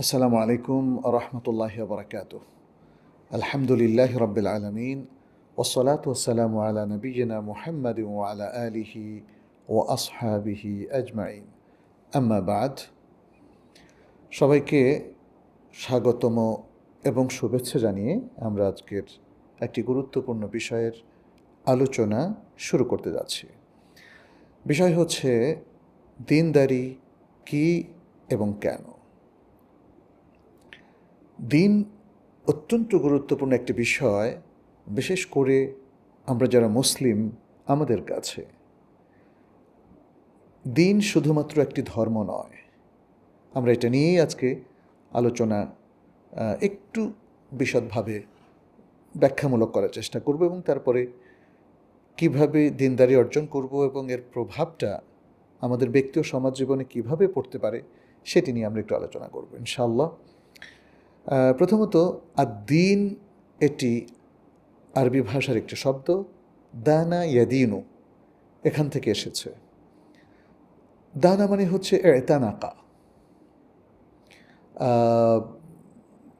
আসসালামু আলাইকুম রহমতুল্লাহ বরকাত আলহামদুলিল্লাহ রবিল আলমিন ওসলাত ওসালাম আলা নবীনা মুহাম্মদ আলা আলিহি ও আসহাবিহি আজমাইন। আম্মা বাদ। সবাইকে স্বাগতম এবং শুভেচ্ছা জানিয়ে আমরা আজকের একটি গুরুত্বপূর্ণ বিষয়ের আলোচনা শুরু করতে যাচ্ছি। বিষয় হচ্ছে দিনদারি কি এবং কেন? দিন অত্যন্ত গুরুত্বপূর্ণ একটি বিষয়, বিশেষ করে আমরা যারা মুসলিম, আমাদের কাছে। দিন শুধুমাত্র একটি ধর্ম নয়। আমরা এটা নিয়েই আজকে আলোচনা একটু বিশদভাবে ব্যাখ্যামূলক করার চেষ্টা করব এবং তারপরে কীভাবে দিনদারি অর্জন করব এবং এর প্রভাবটা আমাদের ব্যক্তি ও সমাজ জীবনে কীভাবে পড়তে পারে, সেটি নিয়ে আমরা একটু আলোচনা করব, ইনশাআল্লাহ। প্রথমত আদিন এটি আরবি ভাষার একটি শব্দ, দানা ইয়াদিনু, এখান থেকে এসেছে। দানা মানে হচ্ছে এতানাকা।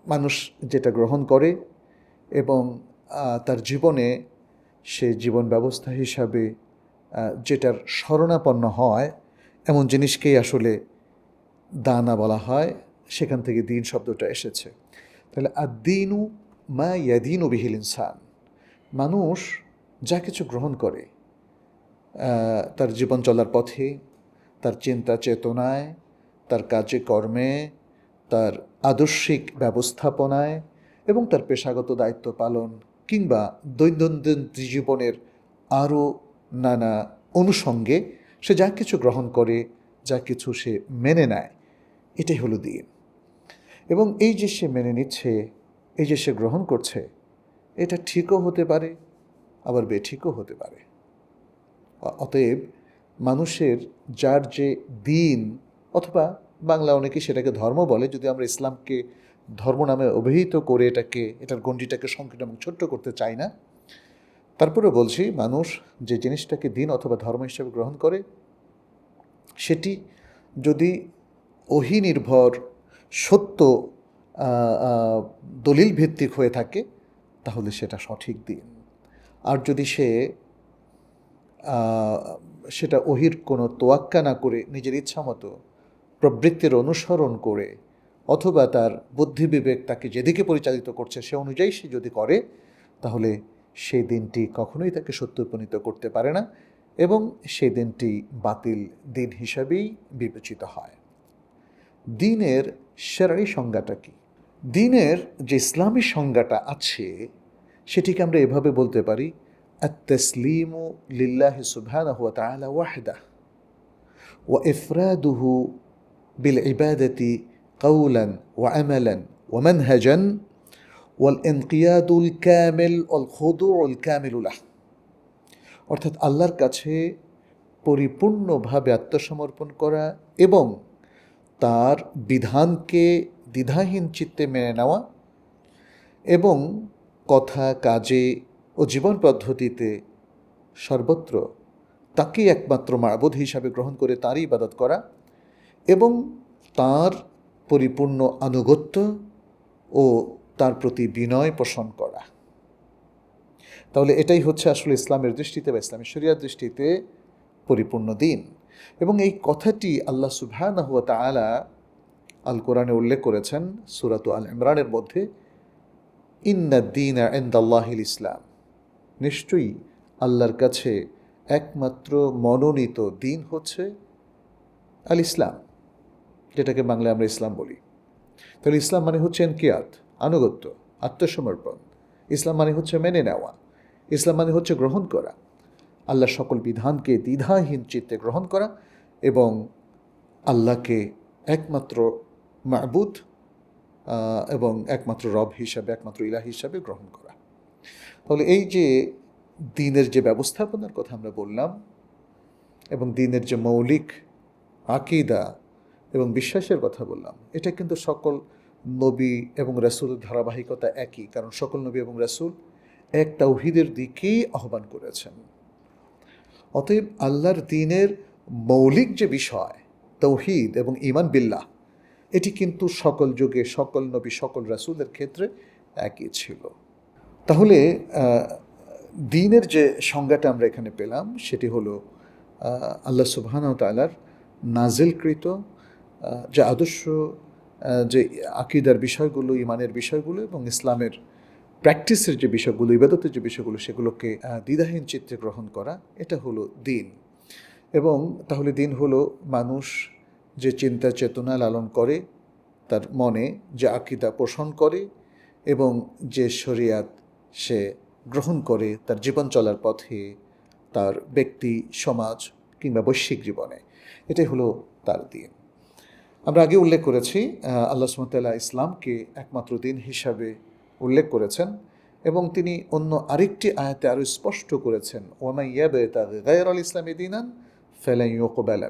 মানুষ যেটা গ্রহণ করে এবং তার জীবনে সে জীবন ব্যবস্থা হিসাবে যেটার শরণাপন্ন হয়, এমন জিনিসকেই আসলে দানা বলা হয়। সেখান থেকে দিন শব্দটা এসেছে। তাহলে আদিনু মা ইয়াদিনু বিহিল ইনসান। মানুষ যা কিছু গ্রহণ করে তার জীবন চলার পথে, তার চিন্তা চেতনায়, তার কাজে কর্মে, তার আদর্শিক ব্যবস্থাপনায় এবং তার পেশাগত দায়িত্ব পালন কিংবা দৈনন্দিন জীবনের আরও নানা অনুষঙ্গে সে যা কিছু গ্রহণ করে, যা কিছু সে মেনে নেয়, এটাই হলো দিন। এবং এই যে সে মেনে নিচ্ছে, এই যে সে গ্রহণ করছে, এটা ঠিকও হতে পারে, আবার বেঠিকও হতে পারে। অতএব মানুষের যার যে দিন, অথবা বাংলা অনেকে সেটাকে ধর্ম বলে, যদি আমরা ইসলামকে ধর্ম নামে অভিহিত করে এটাকে, এটার গণ্ডিটাকে সংকীর্ণ এবং ছোট্ট করতে চাই না, তারপরে বলছি মানুষ যে জিনিসটাকে দিন অথবা ধর্ম হিসেবে গ্রহণ করে, সেটি যদি ওহি নির্ভর সত্য দলিল ভিত্তিক হয়ে থাকে, তাহলে সেটা সঠিক দিন। আর যদি সে সেটা ওহির কোনো তোয়াক্কা না করে নিজের ইচ্ছা মতো প্রবৃত্তির অনুসরণ করে, অথবা তার বুদ্ধি বিবেক তাকে যেদিকে পরিচালিত করছে সে অনুযায়ী সে যদি করে, তাহলে সেই দিনটি কখনোই তাকে সত্য উপনীত করতে পারে না এবং সেই দিনটি বাতিল দিন হিসাবেই বিবেচিত হয়। দিনের সেরাই সংজ্ঞাটা কি দিনের যে ইসলামী সংজ্ঞাটা আছে সেটিকে আমরা এভাবে বলতে পারি التسليم لله سبحانه وتعالى وحده وإفراده بالعبادة قولا وعملا ومنهجا والانقياد الكامل والخضوع الكامل له অর্থাৎ আল্লাহর কাছে পরিপূর্ণভাবে আত্মসমর্পণ করা এবং তার বিধানকে দ্বিধাহীন চিত্তে মেনে নেওয়া এবং কথা, কাজে ও জীবন পদ্ধতিতে সর্বত্র তাকেই একমাত্র মাবুদ হিসাবে গ্রহণ করে তারই ইবাদত করা এবং তার পরিপূর্ণ আনুগত্য ও তার প্রতি বিনয় পোষণ করা। তাহলে এটাই হচ্ছে আসলে ইসলামের দৃষ্টিতে বা ইসলামের শরিয়ার দৃষ্টিতে পরিপূর্ণ দিন। এবং এই কথাটি আল্লাহ সুবহানাহ ওয়া তাআলা আল কোরআনে উল্লেখ করেছেন সুরাত আল ইমরানের মধ্যে ইন্নাদ্দিন আন্দাল্লাহিল ইসলাম। নিশ্চয়ই আল্লাহর কাছে একমাত্র মনোনীত দিন হচ্ছে আল ইসলাম যেটাকে বাংলায় আমরা ইসলাম বলি। তাহলে ইসলাম মানে হচ্ছে এনকিয়াত, আনুগত্য, আত্মসমর্পণ। ইসলাম মানে হচ্ছে মেনে নেওয়া। ইসলাম মানে হচ্ছে গ্রহণ করা। আল্লাহর সকল বিধানকে দ্বিধাহীন চিত্তে গ্রহণ করা এবং আল্লাহকে একমাত্র মাবুদ এবং একমাত্র রব হিসাবে, একমাত্র ইলাহ হিসাবে গ্রহণ করা। তাহলে এই যে দিনের যে ব্যবস্থাপনার কথা আমরা বললাম এবং দিনের যে মৌলিক আকিদা এবং বিশ্বাসের কথা বললাম, এটা কিন্তু সকল নবী এবং রাসূলের ধারাবাহিকতা একই, কারণ সকল নবী এবং রাসূল এক তাওহিদের দিকেই আহ্বান করেছেন। অতএব আল্লাহর দিনের মৌলিক যে বিষয়, তৌহিদ এবং ইমান বিল্লাহ, এটি কিন্তু সকল যুগে, সকল নবী, সকল রাসূলের ক্ষেত্রে একই ছিল। তাহলে দিনের যে সংজ্ঞাটা আমরা এখানে পেলাম, সেটি হলো আল্লাহ সুবহান তালার নাজিলকৃত যে আদর্শ যে আকিদার বিষয়গুলো ইমানের বিষয়গুলো এবং ইসলামের প্র্যাকটিসের যে বিষয়গুলো, ইবাদতের যে বিষয়গুলো, সেগুলোকে দ্বিধাহীন চিত্রে গ্রহণ করা, এটা হলো দিন। এবং তাহলে দিন হলো মানুষ যে চিন্তা চেতনা লালন করে, তার মনে যে আকিদা পোষণ করে এবং যে শরিয়াত সে গ্রহণ করে তার জীবন চলার পথে, তার ব্যক্তি, সমাজ কিংবা বৈশ্বিক জীবনে। এটাই হলো তার দিন। আমরা আগে উল্লেখ করেছি আল্লাহ সুমতাল্লাহ ইসলামকে একমাত্র দিন হিসাবে উল্লেখ করেছেন এবং তিনি অন্য আরেকটি আয়াতে আরও স্পষ্ট করেছেন ওয়ামাই ইয়াবে তা গায়র আল ইসলামী দিনান ফেলাই ওকবাল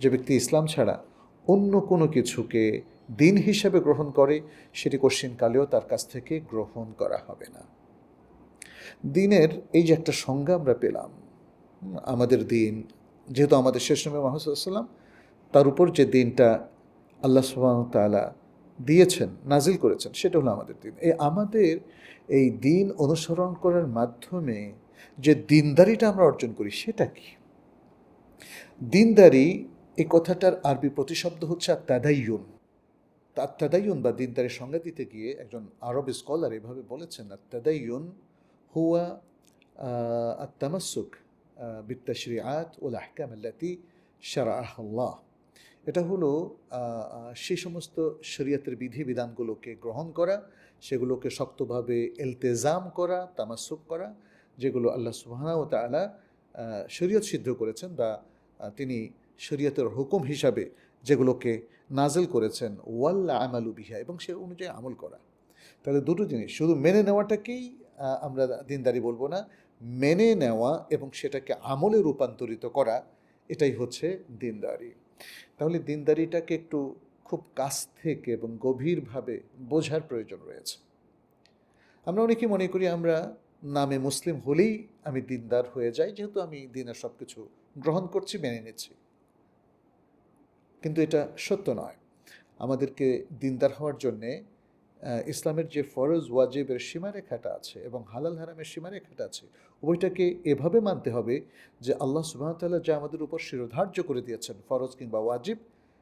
যে ব্যক্তি ইসলাম ছাড়া অন্য কোনো কিছুকে দিন হিসাবে গ্রহণ করে, সেটি কশ্চিনকালেও তার কাছ থেকে গ্রহণ করা হবে না। দিনের এই যে একটা সংজ্ঞা আমরা পেলাম আমাদের দিন, যেহেতু আমাদের শেষ নবী মাহমুদাল্লাম তার উপর যে দিনটা আল্লাহ সুবাহ তালা দিয়েছেন, নাজিল করেছেন, সেটা হলো আমাদের দিন। এই আমাদের এই দিন অনুসরণ করার মাধ্যমে যে দিনদারিটা আমরা অর্জন করি, সেটা কি? দিনদারি এই কথাটার আরবি প্রতিশব্দ হচ্ছে আত্মাদাইয়ুন আত্মাদাইয়ুন বা দিনদারির সংজ্ঞা দিতে গিয়ে একজন আরব স্কলার এভাবে বলেছেন আত্মাদাইয়ুন হুয়া আত্মামাসুক বিত্তাশরিআত ওল আহকাম আল্লাতি শারাহ আল্লাহ এটা হলো সেই সমস্ত শরীয়তের বিধি বিধানগুলোকে গ্রহণ করা, সেগুলোকে শক্তভাবে এলতেজাম করা, তামাসুক করা, যেগুলো আল্লাহ সুবহানা ও তালা শরীয়ত সিদ্ধ করেছেন বা তিনি শরীয়তের হুকুম হিসাবে যেগুলোকে নাজেল করেছেন, ওয়াল্লা আমালু বিহা, এবং সে অনুযায়ী আমল করা। তাহলে দুটো জিনিস, শুধু মেনে নেওয়াটাকেই আমরা দিনদারি বলব না, মেনে নেওয়া এবং সেটাকে আমলে রূপান্তরিত করা, এটাই হচ্ছে দিনদারি। তাহলে দিনদারিটাকে একটু খুব কাছ থেকে এবং গভীরভাবে বোঝার প্রয়োজন রয়েছে। আমরা অনেকেই মনে করি আমরা নামে মুসলিম হলেই আমি দিনদার হয়ে যাই, যেহেতু আমি দিনের সব কিছু গ্রহণ করছি, মেনে নিচ্ছি। কিন্তু এটা সত্য নয়। আমাদেরকে দিনদার হওয়ার জন্যে ইসলামের যে ফরজ ওয়াজিবের সীমারেখাটা আছে এবং হালাল হারামের সীমারেখাটা আছে, ওইটাকে এভাবে মানতে হবে যে আল্লাহ সুবাহতাল্লাহ যা আমাদের উপর শিরোধার্য করে দিয়েছেন, ফরজ কিংবা ওয়াজিব,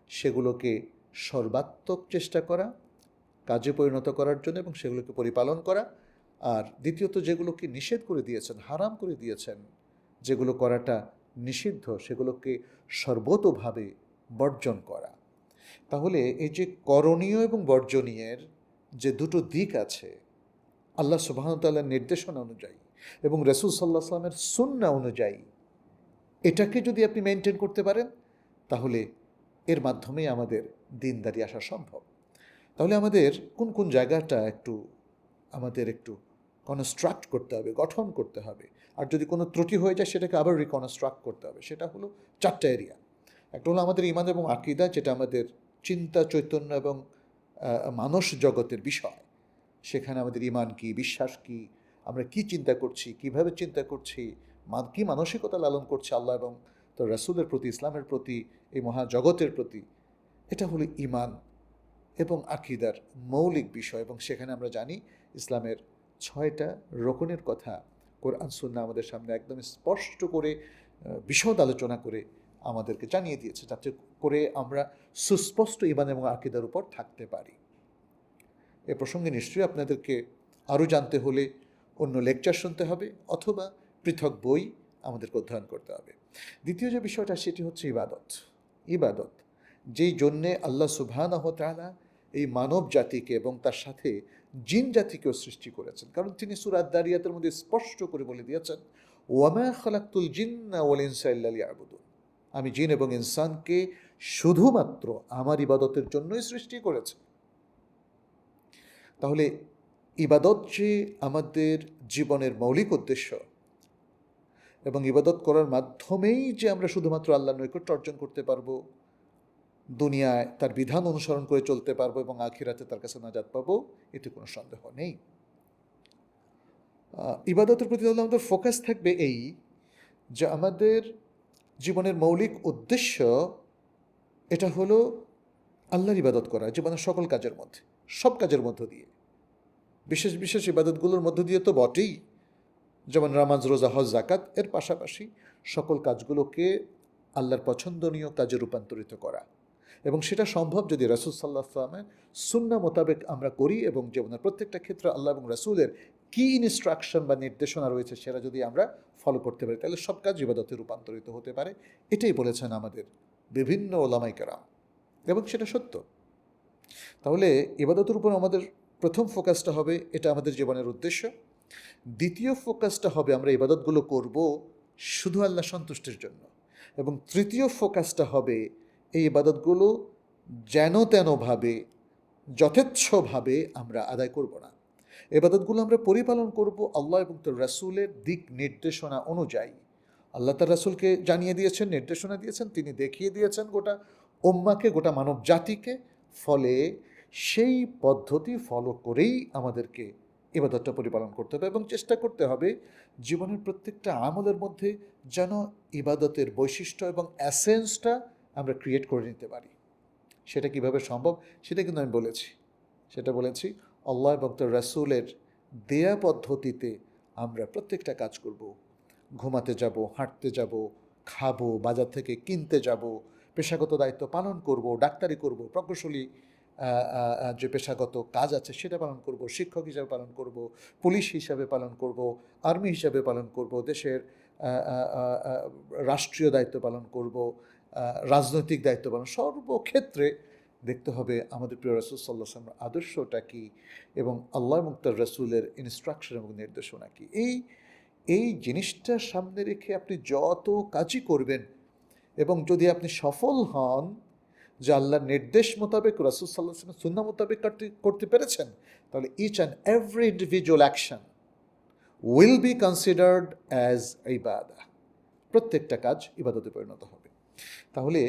সেগুলোকে সর্বাত্মক চেষ্টা করা, কাজে পরিণত করার জন্য এবং সেগুলোকে পরিপালন করা। আর দ্বিতীয়ত, যেগুলোকে নিষেধ করে দিয়েছেন, হারাম করে দিয়েছেন, যেগুলো করাটা নিষিদ্ধ, সেগুলোকে সর্বতোভাবে বর্জন করা। তাহলে এই যে করণীয় এবং বর্জনীয়ের যে দুটো দিক আছে, আল্লাহ সুবাহতাল্লাহর নির্দেশনা অনুযায়ী এবং রসুল সাল্লাহ সাল্লামের সুন্না অনুযায়ী এটাকে যদি আপনি মেনটেন করতে পারেন, তাহলে এর মাধ্যমেই আমাদের দিনদারি আসা সম্ভব। তাহলে আমাদের কোন কোন জায়গাটা একটু, আমাদের একটু কনস্ট্রাক্ট করতে হবে, গঠন করতে হবে। আর যদি কোনো ত্রুটি হয়ে যায়, সেটাকে আবার রিকনস্ট্রাক্ট করতে হবে। সেটা হলো চারটা এরিয়া একটা হলো আমাদের ইমান এবং আকিদা, যেটা আমাদের চিন্তা, চৈতন্য এবং মানস জগতের বিষয়। সেখানে আমাদের ইমান কি, বিশ্বাস কি, আমরা কি চিন্তা করছি, কীভাবে চিন্তা করছি কি মানসিকতা লালন করছে আল্লাহ এবং তার রাসূলের প্রতি, ইসলামের প্রতি, এই মহাজগতের প্রতি। এটা হলো ইমান এবং আকিদার মৌলিক বিষয় এবং সেখানে আমরা জানি ইসলামের ছয়টা রোকনের কথা। কোরআন সুন্না আমাদের সামনে একদম স্পষ্ট করে বিশদ আলোচনা করে আমাদেরকে জানিয়ে দিয়েছে, যাতে করে আমরা সুস্পষ্ট ইমান এবং আকিদার উপর থাকতে পারি। এ প্রসঙ্গে নিশ্চয়ই আপনাদেরকে আরও জানতে হলে অন্য লেকচার শুনতে হবে অথবা পৃথক বই আমাদেরকে অধ্যয়ন করতে হবে। দ্বিতীয় যে বিষয়টা, সেটি হচ্ছে ইবাদত। ইবাদত, যেই জন্যে আল্লাহ সুবহানাহু তাআলা এই মানব জাতিকে এবং তার সাথে জিন জাতিকেও সৃষ্টি করেছেন। কারণ তিনি সুরাত দারিয়াতের মধ্যে স্পষ্ট করে বলে দিয়েছেন, ওয়ামা খালাক্তুল জিন্না ওয়াল ইনসা ইল্লা লিয়াবুদুন। আমি জিন এবং ইনসানকে শুধুমাত্র আমার ইবাদতের জন্যই সৃষ্টি করেছে। তাহলে ইবাদত যে আমাদের জীবনের মৌলিক উদ্দেশ্য এবং ইবাদত করার মাধ্যমেই যে আমরা শুধুমাত্র আল্লাহ নৈকট্য অর্জন করতে পারব, দুনিয়ায় তার বিধান অনুসরণ করে চলতে পারব এবং আখিরাতে তার কাছে নাজাত পাবো, এতে কোনো সন্দেহ নেই। ইবাদতের প্রতি তাহলে আমাদের ফোকাস থাকবে এই যে আমাদের জীবনের মৌলিক উদ্দেশ্য এটা হলো আল্লাহর ইবাদত করা, জীবনের সকল কাজের মধ্যে, সব কাজের মধ্য দিয়ে। বিশেষ বিশেষ ইবাদতগুলোর মধ্য দিয়ে তো বটেই। যেমন রামাজ রোজা, হজ জাকাত এর পাশাপাশি সকল কাজগুলোকে আল্লাহর পছন্দনীয় কাজে রূপান্তরিত করা। এবং সেটা সম্ভব যদি রাসুল সাল্লাহ সাল্লামের সুন্না মোতাবেক আমরা করি এবং জীবনের প্রত্যেকটা ক্ষেত্রে আল্লাহ এবং রাসুলের কী ইনস্ট্রাকশন বা নির্দেশনা রয়েছে সেটা যদি আমরা ফলো করতে পারি, তাহলে সব কাজ ইবাদতে রূপান্তরিত হতে পারে। এটাই বলেছেন আমাদের বিভিন্ন ওলামাইকারাম এবং সেটা সত্য। তাহলে ইবাদতের উপর আমাদের প্রথম ফোকাসটা হবে এটা আমাদের জীবনের উদ্দেশ্য। দ্বিতীয় ফোকাসটা হবে আমরা ইবাদতগুলো করব শুধু আল্লাহ সন্তুষ্টির জন্য। এবং তৃতীয় ফোকাসটা হবে এই ইবাদতগুলো যেন তেনভাবে যথেচ্ছভাবে আমরা আদায় করব না। এবাদতগুলো আমরা পরিপালন করব আল্লাহ এবং তার রাসুলের দিক নির্দেশনা অনুযায়ী। আল্লাহ তার রাসুলকে জানিয়ে দিয়েছেন, নির্দেশনা দিয়েছেন, তিনি দেখিয়ে দিয়েছেন গোটা ওম্মাকে গোটা মানব জাতিকে ফলে সেই পদ্ধতি ফলো করেই আমাদেরকে ইবাদতটা পরিপালন করতে হবে এবং চেষ্টা করতে হবে জীবনের প্রত্যেকটা আমলের মধ্যে যেন ইবাদতের বৈশিষ্ট্য এবং অ্যাসেন্সটা আমরা ক্রিয়েট করে নিতে পারি। সেটা কীভাবে সম্ভব সেটা কিন্তু আমি বলেছি। সেটা বলেছি, আল্লাহ এবং তার রাসুলের দেয়া পদ্ধতিতে আমরা প্রত্যেকটা কাজ করব। ঘুমাতে যাব, হাঁটতে যাব, খাব, বাজার থেকে কিনতে যাব, পেশাগত দায়িত্ব পালন করব, ডাক্তারি করব, প্রকৌশলী যে পেশাগত কাজ আছে সেটা পালন করব, শিক্ষক হিসাবে পালন করব, পুলিশ হিসাবে পালন করব, আর্মি হিসাবে পালন করব, দেশের রাষ্ট্রীয় দায়িত্ব পালন করব রাজনৈতিক দায়িত্ব পালন, সর্বক্ষেত্রে দেখতে হবে আমাদের প্রিয় রসুল সাল্লাহ আদর্শটা কী এবং আল্লাহ মুক্তার রসুলের ইনস্ট্রাকশন এবং নির্দেশনা কী। এই এই জিনিসটা সামনে রেখে আপনি যত কাজই করবেন এবং যদি আপনি সফল হন যে আল্লাহর নির্দেশ মোতাবেক রাসুল সাল্লাহ সুন্না মোতাবেক করতে করতে পেরেছেন, তাহলে each and every individual action will be considered as ইবাদা প্রত্যেকটা কাজ ইবাদতে পরিণত হবে। তাহলে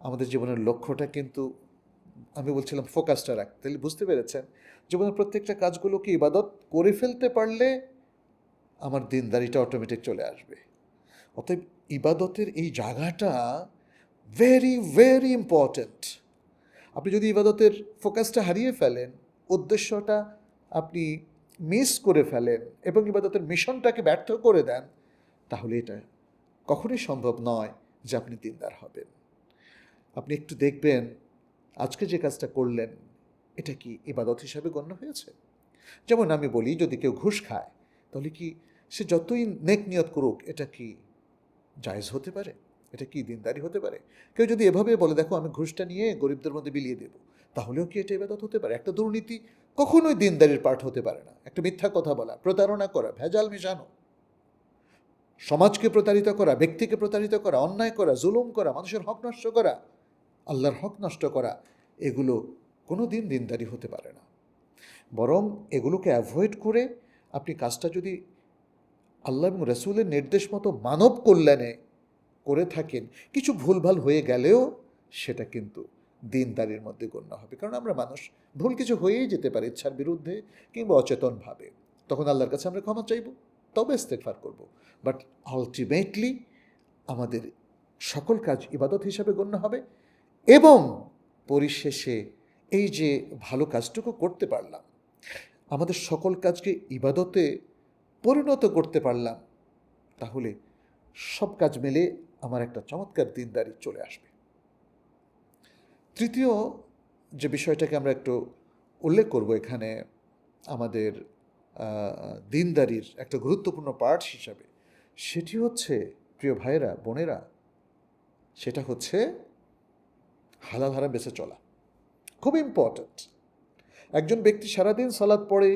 আমাদের জীবনের লক্ষ্যটা কিন্তু আমি বলছিলাম ফোকাসটা রাখতে। তাহলে বুঝতে পেরেছেন? জীবনের প্রত্যেকটা কাজগুলোকে ইবাদত? করে ফেলতে পারলে আমার দিনদারিটা অটোমেটিক চলে আসবে। অতএব ইবাদতের এই জায়গাটা ভেরি ভেরি ইম্পর্ট্যান্ট আপনি যদি ইবাদতের ফোকাসটা হারিয়ে ফেলেন, উদ্দেশ্যটা আপনি মিস করে ফেলেন এবং ইবাদতের মিশনটাকে ব্যর্থ করে দেন, তাহলে এটা কখনোই সম্ভব নয় যে আপনি দিনদার হবেন। আপনি একটু দেখবেন, আজকে যে কাজটা করলেন, এটা কি ইবাদত হিসাবে গণ্য হয়েছে? যেমন আমি বলি, যদি কেউ ঘুষ খায়, তাহলে কি সে যতই নেক নিয়ত করুক, এটা কি জায়জ হতে পারে? এটা কি দিনদারি হতে পারে? কেউ যদি এভাবে বলে, দেখো, আমি ঘুষটা নিয়ে গরিবদের মধ্যে বিলিয়ে দেবো, তাহলেও কি এটা ইবাদত হতে পারে? একটা দুর্নীতি কখনোই দিনদারির পাঠ হতে পারে না। একটা মিথ্যা কথা বলা, প্রতারণা করা, ভেজাল মেশানো, সমাজকে প্রতারিত করা, ব্যক্তিকে প্রতারিত করা, অন্যায় করা, জুলুম করা, মানুষের হক নষ্ট করা, আল্লাহর হক নষ্ট করা, এগুলো কোনো দিন দিনদারি হতে পারে না। বরং এগুলোকে অ্যাভয়েড করে আপনি কাজটা যদি আল্লাহ এবং রসুলের নির্দেশ মতো মানব কল্যাণে করে থাকেন, কিছু ভুলভাল হয়ে গেলেও সেটা কিন্তু দিনদারির মধ্যে গণ্য হবে। কারণ আমরা মানুষ, ভুল কিছু হয়েই যেতে পারে ইচ্ছার বিরুদ্ধে কিংবা অচেতনভাবে। তখন আল্লাহর কাছে আমরা ক্ষমা চাইব, তবে ইস্তেকফার করব। বাট আলটিমেটলি আমাদের সকল কাজ ইবাদত হিসাবে গণ্য হবে এবং পরিশেষে এই যে ভালো কাজটুকু করতে পারলাম, আমাদের সকল কাজকে ইবাদতে পরিণত করতে পারলাম, তাহলে সব কাজ মিলে আমার একটা চমৎকার দিনদারি চলে আসবে। তৃতীয় যে বিষয়টাকে আমরা একটু উল্লেখ করব এখানে আমাদের দিনদারির একটা গুরুত্বপূর্ণ পার্ট হিসাবে, সেটি হচ্ছে, প্রিয় ভাইয়েরা, বোনেরা, সেটা হচ্ছে হালাল হারাম বেঁচে চলা। খুব ইম্পর্ট্যান্ট একজন ব্যক্তি সারাদিন সালাদ পড়ে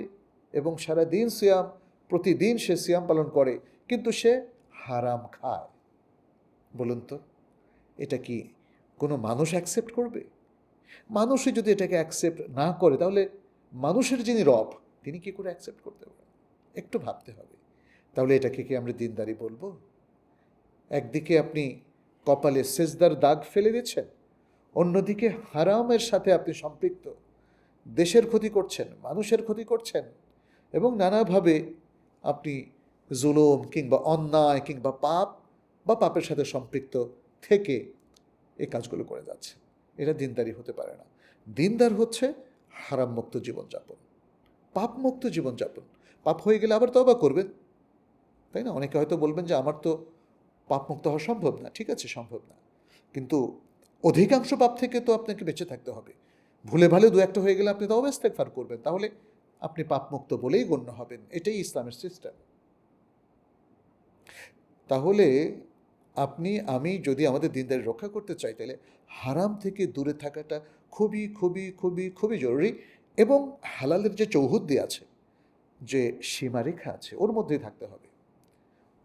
এবং সারাদিন সিয়াম, প্রতিদিন সে সিয়াম পালন করে, কিন্তু সে হারাম খায়। বলুন তো, এটা কি কোনো মানুষ অ্যাকসেপ্ট করবে? মানুষই যদি এটাকে অ্যাকসেপ্ট না করে, তাহলে মানুষের যিনি রব, তিনি কি করে অ্যাকসেপ্ট করতে পারেন? একটু ভাবতে হবে। তাহলে এটাকে কি আমরা দিনদারি বলব? একদিকে আপনি কপালে সেজদার দাগ ফেলে দিচ্ছেন, অন্যদিকে হারামের সাথে আপনি সম্পৃক্ত, দেশের ক্ষতি করছেন, মানুষের ক্ষতি করছেন, এবং নানাভাবে আপনি জুলুম কিংবা অন্যায় কিংবা পাপ বা পাপের সাথে সম্পৃক্ত থেকে এই কাজগুলো করে যাচ্ছে। এটা দিনদারি হতে পারে না। দিনদার হচ্ছে হারাম মুক্ত জীবনযাপন। পাপ মুক্ত জীবনযাপন। পাপ হয়ে গেলে আবার তবা করবেন তাই না? অনেকে হয়তো বলবেন যে, আমার তো পাপ মুক্ত হওয়া সম্ভব না। ঠিক আছে, সম্ভব না। কিন্তু অধিকাংশ পাপ থেকে তো আপনাকে বেঁচে থাকতে হবে। ভুলে ভালে দু একটা হয়ে গেলে আপনি তো ফার করবেন। তাহলে আপনি পাপমুক্ত বলেই গণ্য হবেন। এটাই ইসলামের সিস্টেম। তাহলে আপনি, আমি যদি আমাদের দিনদারি রক্ষা করতে চাই, তাহলে হারাম থেকে দূরে থাকাটা খুবই খুবই খুবই খুবই জরুরি এবং হালালের যে চৌহদ্দি আছে, যে সীমারেখা আছে, ওর মধ্যেই থাকতে হবে।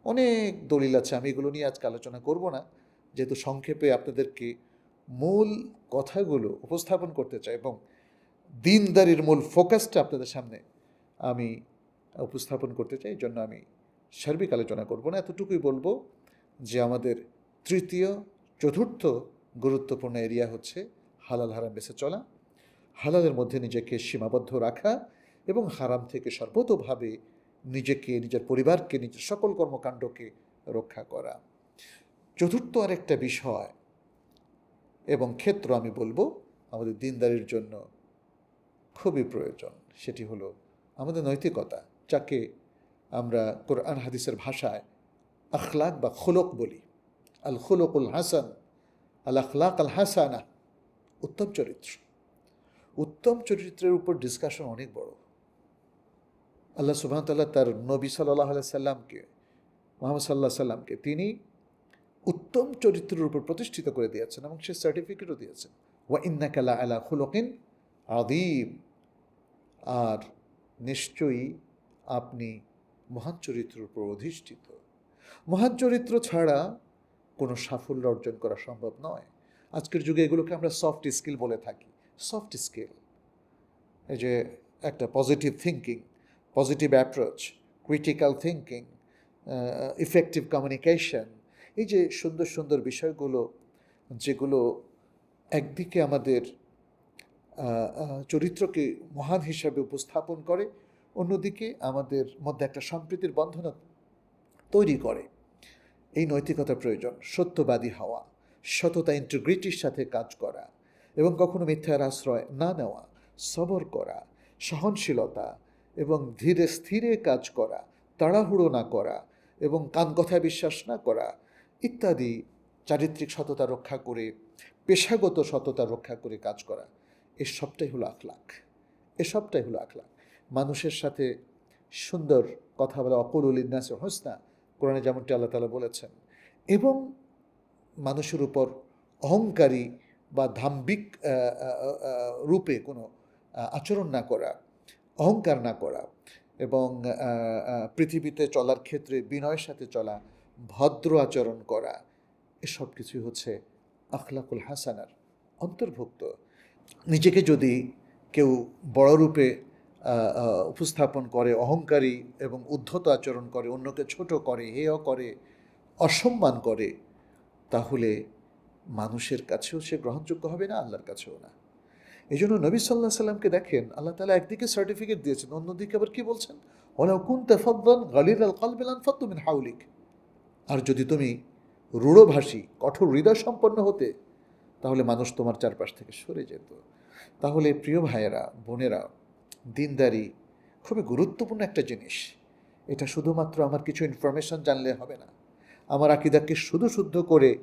অনেক দলিল আছে, আমি এগুলো নিয়ে আজকে আলোচনা করব না। যেহেতু সংক্ষেপে আপনাদেরকে মূল কথাগুলো উপস্থাপন করতে চাই এবং দিনদারির মূল ফোকাসটা আপনাদের সামনে আমি উপস্থাপন করতে চাই, এই জন্য আমি সার্বিক আলোচনা করব না। এতটুকুই বলব যে আমাদের তৃতীয়, চতুর্থ গুরুত্বপূর্ণ এরিয়া হচ্ছে হালাল হারাম বেছে চলা। হালালের মধ্যে নিজেকে সীমাবদ্ধ রাখা এবং হারাম থেকে সর্বতোভাবে নিজেকে, নিজের পরিবারকে, নিজের সকল কর্মকাণ্ডকে রক্ষা করা। চতুর্থ আরেকটা বিষয় এবং ক্ষেত্র আমি বলব আমাদের দিনদারির জন্য খুবই প্রয়োজন। সেটি হলো আমাদের নৈতিকতা, যাকে আমরা কোরআন, হাদিসের ভাষায় আখলাক বা খোলক বলি আল খোলকুল হাসান আল আখলাক আল হাসানা উত্তম চরিত্র। উত্তম চরিত্রের উপর ডিসকাশন অনেক বড়। আল্লাহ সুবাহতাল্লাহ তার নবী সাল্লাহ সাল্লামকে, মোহাম্মদ সাল্লাহ সাল্লামকে তিনি উত্তম চরিত্রের উপর প্রতিষ্ঠিত করে দিয়েছেন এবং সে সার্টিফিকেটও দিয়েছেন। ওয়া ইন্নাকালা আলা খুলকিন আদিম আর নিশ্চয়ই আপনি মহান চরিত্রের উপর অধিষ্ঠিত। মহান চরিত্র ছাড়া কোনো সাফল্য অর্জন করা সম্ভব নয়। আজকের যুগে এগুলোকে আমরা সফট স্কিল বলে থাকি। সফট স্কিল এই যে একটা positive thinking positive approach critical thinking effective communication এই যে সুন্দর সুন্দর বিষয়গুলো যেগুলো একদিকে আমাদের চরিত্রকে মহান হিসাবে উপস্থাপন করে, অন্যদিকে আমাদের মধ্যে একটা সম্প্রীতির বন্ধন তৈরি করে। এই নৈতিকতার প্রয়োজন, সত্যবাদী হওয়া, সততা ইন্টিগ্রিটির সাথে কাজ করা এবং কখনো মিথ্যার আশ্রয় না নেওয়া, সবর করা, সহনশীলতা এবং ধীরে স্থিরে কাজ করা, তাড়াহুড়ো না করা এবং কান কথায় বিশ্বাস না করা ইত্যাদি চারিত্রিক সততা রক্ষা করে, পেশাগত সততা রক্ষা করে কাজ করা। এ সবটাই হলো আখলাখ। এসবটাই হলো আখলাখ। মানুষের সাথে সুন্দর কথা বলা অকুল উলিন্নাস হোসনা কোরআনে যেমনটি আল্লাহ তালা বলেছেন। এবং মানুষের উপর অহংকারী বা ধাম্বিক রূপে কোনো আচরণ না করা, অহংকার না করা এবং পৃথিবীতে চলার ক্ষেত্রে বিনয়ের সাথে চলা, ভদ্র আচরণ করা এসব কিছুই হচ্ছে আখলাকুল হাসানার অন্তর্ভুক্ত। নিজেকে যদি কেউ বড় রূপে উপস্থাপন করে, অহংকারী এবং উদ্ধত আচরণ করে, অন্যকে ছোট করে, হেয় করে, অসম্মান করে, তাহলে মানুষের কাছেও সে গ্রহণযোগ্য হবে না, আল্লাহর কাছেও না। এই জন্য নবী সাল্লাহ সাল্লামকে দেখেন, আল্লাহ তালা একদিকে সার্টিফিকেট দিয়েছেন, অন্যদিকে আবার কি বলছেন? ওলা কুন গালির আল কালবিলান হাউলিক। আর যদি তুমি রূঢ়ভাষী, কঠোর হৃদয় সম্পন্ন হতে, তাহলে মানুষ তোমার চারপাশ থেকে সরে যেত। তাহলে প্রিয় ভাইয়েরা, বোনেরা দিনদারি খুবই গুরুত্বপূর্ণ একটা জিনিস। এটা শুধুমাত্র আমার কিছু ইনফরমেশন জানলে হবে না। আমার আকিদাকে শুধু শুদ্ধ করে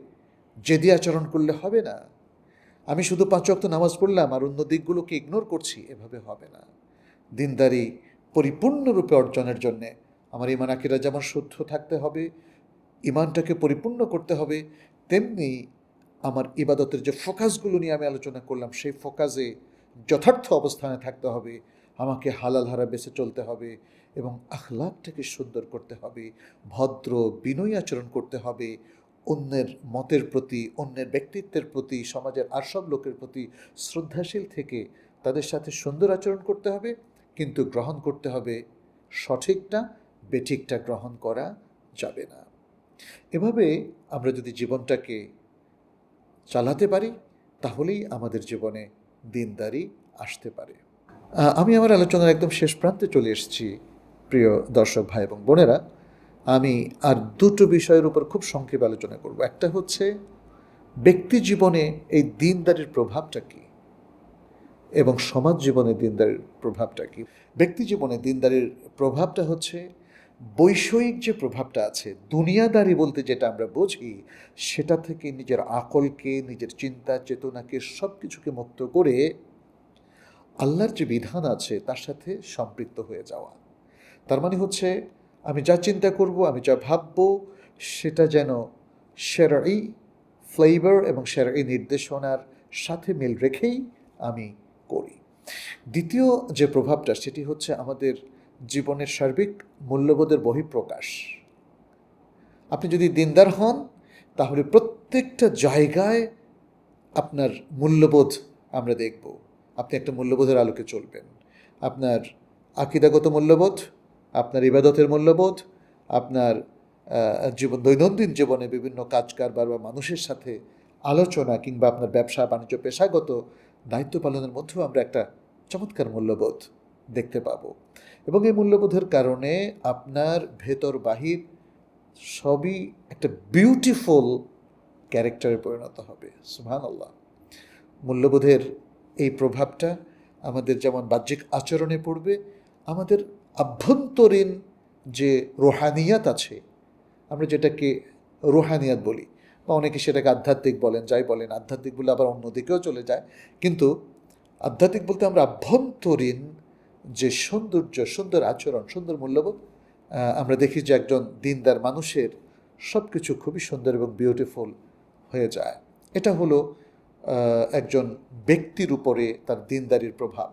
জেদি আচরণ করলে হবে না। আমি শুধু পাঁচ অক্ত নামাজ পড়লাম আর অন্য দিকগুলোকে ইগনোর করছি, এভাবে হবে না। দিনদারি পরিপূর্ণরূপে অর্জনের জন্যে আমার ইমান আকিরা যেমন শুদ্ধ থাকতে হবে, ইমানটাকে পরিপূর্ণ করতে হবে, তেমনি আমার ইবাদতের যে ফোকাসগুলো নিয়ে আমি আলোচনা করলাম, সেই ফোকাসে যথার্থ অবস্থানে থাকতে হবে। আমাকে হালাল হারা বেছে চলতে হবে এবং আখলাকটাকে সুন্দর করতে হবে, ভদ্র বিনয়ী আচরণ করতে হবে, অন্যের মতের প্রতি, অন্যের ব্যক্তিত্বের প্রতি, সমাজের আর সব লোকের প্রতি শ্রদ্ধাশীল থেকে তাদের সাথে সুন্দর আচরণ করতে হবে, কিন্তু গ্রহণ করতে হবে সঠিকটা, বেঠিকটা গ্রহণ করা যাবে না। এভাবে আমরা যদি জীবনটাকে চালাতে পারি, তাহলেই আমাদের জীবনে দিনদারি আসতে পারে। আমি আমার আলোচনার একদম শেষ প্রান্তে চলে এসেছি, প্রিয় দর্শক ভাই এবং বোনেরা। আমি আর দুটো বিষয়ের উপর খুব সংক্ষেপে আলোচনা করব। একটা হচ্ছে, ব্যক্তি জীবনে এই দিনদারির প্রভাবটা কী? এবং সমাজ জীবনে দিনদারির প্রভাবটা কি? ব্যক্তি জীবনে দিনদারির প্রভাবটা হচ্ছে, বৈষয়িক যে প্রভাবটা আছে, দুনিয়াদারি বলতে যেটা আমরা বুঝি, সেটা থেকে নিজের আকলকে, নিজের চিন্তা চেতনাকে সব কিছুকে মুক্ত করে আল্লাহর যে বিধান আছে, তার সাথে সম্পৃক্ত হয়ে যাওয়া। তার মানে হচ্ছে, আমি যা চিন্তা করব, আমি যা ভাবব, সেটা যেন শেরাই ফ্লেভার এবং শেরাই নির্দেশনার সাথে মিল রেখেই আমি করি। দ্বিতীয় যে প্রভাবটা, সেটি হচ্ছে আমাদের জীবনের সার্বিক মূল্যবোধের বহিঃপ্রকাশ। আপনি যদি দিনদার হন, তাহলে প্রত্যেকটা জায়গায় আপনার মূল্যবোধ আমরা দেখব। আপনি একটা মূল্যবোধের আলোকে চলবেন। আপনার আকিদাগত মূল্যবোধ, আপনার ইবাদতের মূল্যবোধ, আপনার জীবন, দৈনন্দিন জীবনে বিভিন্ন কাজ কারবার বা মানুষের সাথে আলোচনা কিংবা আপনার ব্যবসা, বাণিজ্য, পেশাগত দায়িত্ব পালনের মধ্যেও আমরা একটা চমৎকার মূল্যবোধ দেখতে পাবো। এবং এই মূল্যবোধের কারণে আপনার ভেতর বাহির সবই একটা বিউটিফুল ক্যারেক্টারে পরিণত হবে। সুহান আল্লাহ মূল্যবোধের এই প্রভাবটা আমাদের যেমন বাহ্যিক আচরণে পড়বে, আমাদের আভ্যন্তরীণ যে রোহানিয়াত আছে, আমরা যেটাকে রোহানিয়াত বলি, বা অনেকে সেটাকে আধ্যাত্মিক বলেন, যাই বলেন, আধ্যাত্মিক বলে আবার অন্যদিকেও চলে যায়, কিন্তু আধ্যাত্মিক বলতে আমরা আভ্যন্তরীণ যে সৌন্দর্য, সুন্দর আচরণ, সুন্দর মূল্যবোধ আমরা দেখি যে একজন দিনদার মানুষের সব কিছু খুবই সুন্দর এবং বিউটিফুল হয়ে যায়। এটা হলো একজন ব্যক্তির উপরে তার দিনদারির প্রভাব।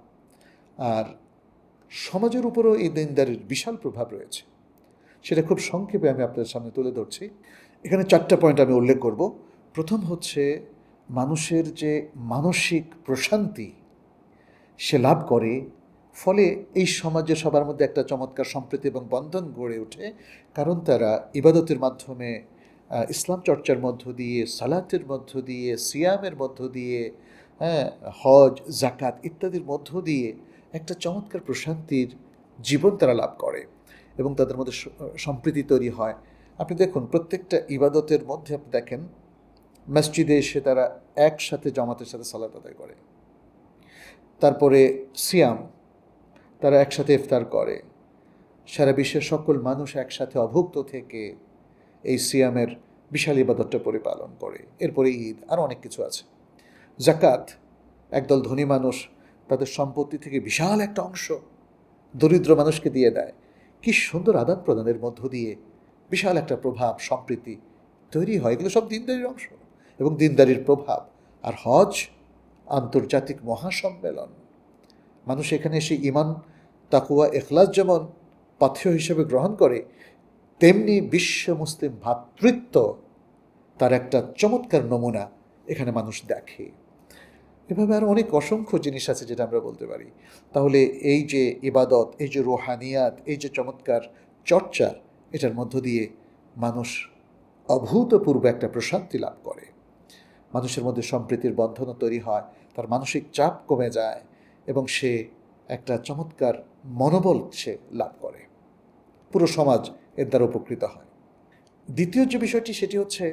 আর সমাজের উপরেও এই দিনদারির বিশাল প্রভাব রয়েছে। সেটা খুব সংক্ষেপে আমি আপনাদের সামনে তুলে ধরছি। এখানে চারটা পয়েন্ট আমি উল্লেখ করব। প্রথম হচ্ছে, মানুষের যে মানসিক প্রশান্তি সে লাভ করে, ফলে এই সমাজে সবার মধ্যে একটা চমৎকার সম্প্রীতি এবং বন্ধন গড়ে ওঠে। কারণ তারা ইবাদতের মাধ্যমে ইসলাম চর্চার মধ্য দিয়ে, সালাতের মধ্য দিয়ে, সিয়ামের মধ্য দিয়ে হ্যাঁ হজ জাকাত ইত্যাদির মধ্য দিয়ে একটা চমৎকার প্রশান্তির জীবন তারা লাভ করে এবং তাদের মধ্যে সম্প্রীতি তৈরি হয়। আপনি দেখুন, প্রত্যেকটা ইবাদতের মধ্যে আপনি দেখেন, মসজিদে এসে তারা একসাথে জামাতের সাথে সালাত আদায় করে। তারপরে সিয়াম, তারা একসাথে ইফতার করে। সারা বিশ্বের সকল মানুষ একসাথে অভুক্ত থেকে এই সিয়ামের বিশাল ইবাদতটা পরিপালন করে। এরপরে ঈদ আরও অনেক কিছু আছে। জাকাত একদল ধনী মানুষ তাদের সম্পত্তি থেকে বিশাল একটা অংশ দরিদ্র মানুষকে দিয়ে দেয়। কি সুন্দর আদান প্রদানের মধ্য দিয়ে বিশাল একটা প্রভাব, সম্প্রীতি তৈরি হয়। এগুলো সব দিনদারির অংশ এবং দিনদারির প্রভাব। আর হজ, আন্তর্জাতিক মহাসম্মেলন। মানুষ এখানে এসে ইমান তাকুয়া, এখলাস যেমন পাথেয় হিসেবে গ্রহণ করে তেমনি বিশ্ব মুসলিম ভাতৃত্ব তার একটা চমৎকার নমুনা এখানে মানুষ দেখে। এভাবে আর অনেক অসংখ্য জিনিস আছে যেটা আমরা বলতে পারি। তাহলে এই যে ইবাদত, এই যে রোহানিয়াত, এই যে চমৎকার চর্চা, এটার মধ্য দিয়ে মানুষ অভূতপূর্ব একটা প্রশান্তি লাভ করে। মানুষের মধ্যে সম্প্রীতির বন্ধনও তৈরি হয়, তার মানসিক চাপ কমে যায় এবং সে একটা চমৎকার মনোবল সে লাভ করে। পুরো সমাজ এর দ্বারা উপকৃত হয়। দ্বিতীয় যে বিষয়টি, সেটি হচ্ছে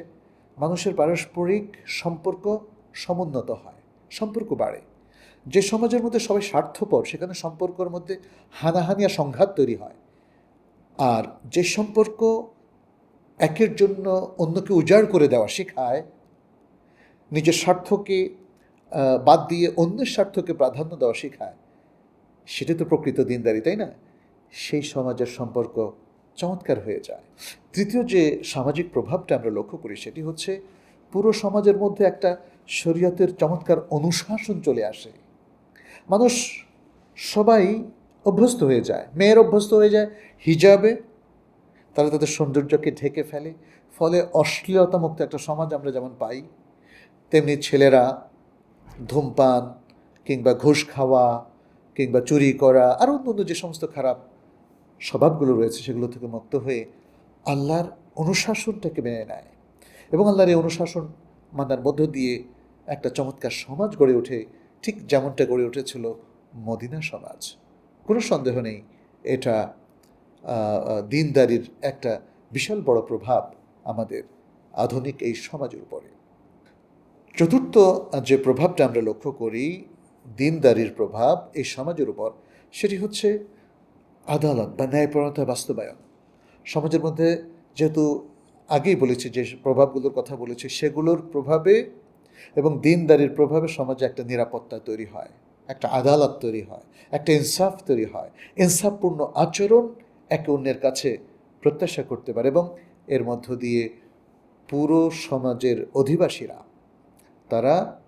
মানুষের পারস্পরিক সম্পর্ক সমুন্নত হয়, সম্পর্ক বাড়ে। যে সমাজের মধ্যে সবাই স্বার্থপর, সেখানে সম্পর্কের মধ্যে হানাহানি আর সংঘাত তৈরি হয়। আর যে সম্পর্ক একের জন্য অন্যকে উজাড় করে দেওয়া শেখায়, নিজের স্বার্থকে বাদ দিয়ে অন্যের স্বার্থকে প্রাধান্য দেওয়া শেখায়, সেটা তো প্রকৃত দিনদারি, তাই না? সেই সমাজের সম্পর্ক চমৎকার হয়ে যায়। তৃতীয় যে সামাজিক প্রভাবটা আমরা লক্ষ্য করি সেটি হচ্ছে পুরো সমাজের মধ্যে একটা শরীয়তের চমৎকার অনুশাসন চলে আসে। মানুষ সবাই অভ্যস্ত হয়ে যায়, মেয়ের অভ্যস্ত হয়ে যায় হিজাবে। তারা তাদের সৌন্দর্যকে ঢেকে ফেলে, ফলে অশ্লীলতামুক্ত একটা সমাজ আমরা যেমন পাই, তেমনি ছেলেরা ধূমপান কিংবা ঘুষ খাওয়া কিংবা চুরি করা, আর অন্য অন্য যে সমস্ত খারাপ স্বভাবগুলো রয়েছে সেগুলো থেকে মুক্ত হয়ে আল্লাহর অনুশাসনটাকে মেনে নেয় এবং আল্লাহর এই অনুশাসন মানার মধ্য দিয়ে একটা চমৎকার সমাজ গড়ে ওঠে, ঠিক যেমনটা গড়ে উঠেছিল মদিনা সমাজ। কোনো সন্দেহ নেই, এটা দিনদারির একটা বিশাল বড় প্রভাব আমাদের আধুনিক এই সমাজের উপরে। চতুর্থ, যে প্রভাবটা আমরা লক্ষ্য করি, দিনদারির প্রভাব এই সমাজের উপর, সেটি হচ্ছে আদালত বা ন্যায়পরণতা বাস্তবায়ন। সমাজের মধ্যে যেহেতু আগেই বলেছি যে প্রভাবগুলোর কথা বলেছি, সেগুলোর প্রভাবে এবং দিনদারির প্রভাবে সমাজে একটা নিরাপত্তা তৈরি হয়, একটা আদালত তৈরি হয়, একটা ইনসাফ তৈরি হয়। ইনসাফপূর্ণ আচরণ একে অন্যের কাছে প্রত্যাশা করতে পারে এবং এর মধ্য দিয়ে পুরো সমাজের অধিবাসীরা, তারা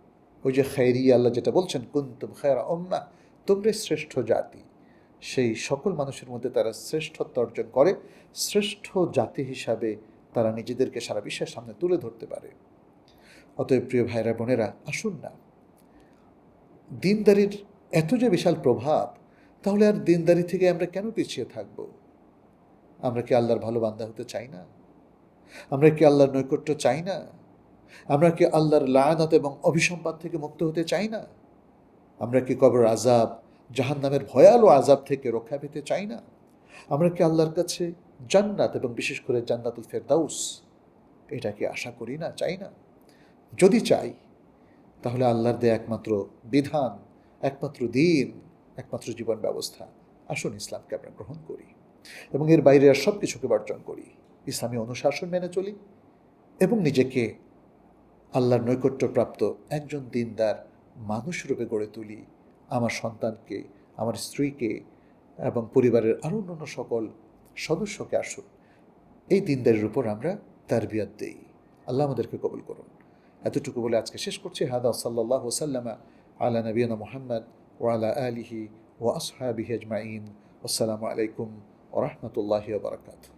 ওই যে খাইরি আল্লাহ যেটা বলছেন, কুন্তুম খায়রা উম্মা তোমরা শ্রেষ্ঠ জাতি। সেই সকল মানুষের মধ্যে তারা শ্রেষ্ঠত্ব অর্জন করে, শ্রেষ্ঠ জাতি হিসাবে তারা নিজেদেরকে সারা বিশ্বের সামনে তুলে ধরতে পারে। অতএব প্রিয় ভাইরা বোনেরা, আসুন না। দিনদারির এত যে বিশাল প্রভাব, তাহলে আর দিনদারি থেকে আমরা কেন পিছিয়ে থাকব? আমরা কি আল্লাহর ভালো বান্দা হতে চাই না? আমরা কি আল্লাহর নৈকট্য চাই না? আমরা কি আল্লাহর লায়ানাত এবং অভিসম্পাদ থেকে মুক্ত হতে চাই না? আমরা কি কবর আজাব জাহান নামের ভয়ালো আজাব থেকে রক্ষা পেতে চাই না। আমরা কি আল্লাহর কাছে জান্নাত এবং বিশেষ করে জান্নাতুল ফেরদাউস এটা কি আশা করি না, চাই না? যদি চাই, তাহলে আল্লাহর দেয়া একমাত্র বিধান, একমাত্র দিন, একমাত্র জীবন ব্যবস্থা। আসুন ইসলামকে আমরা গ্রহণ করি এবং এর বাইরে আর সব কিছুকে বর্জন করি। ইসলামী অনুশাসন মেনে চলি এবং নিজেকে আল্লাহর নৈকট্যপ্রাপ্ত একজন দিনদার মানুষ রূপে গড়ে তুলি। আমার সন্তানকে, আমার স্ত্রীকে এবং পরিবারের আরও অন্যান্য সকল সদস্যকে আসুন। এই দিনদারির উপর আমরা তার বিয়াদ দেই। আল্লাহ আমাদেরকে কবল করুন। এতটুকু বলে আজকে শেষ করছি। হাদা সাল্লাহ ওসাল্লামা আলা নবীনা মোহাম্মদ ও ওয়ালা আলিহি ও আসহাবিহি আজমাইন। আসসালামু আলাইকুম ওরহমতুল্লাহি বারকাতুহ।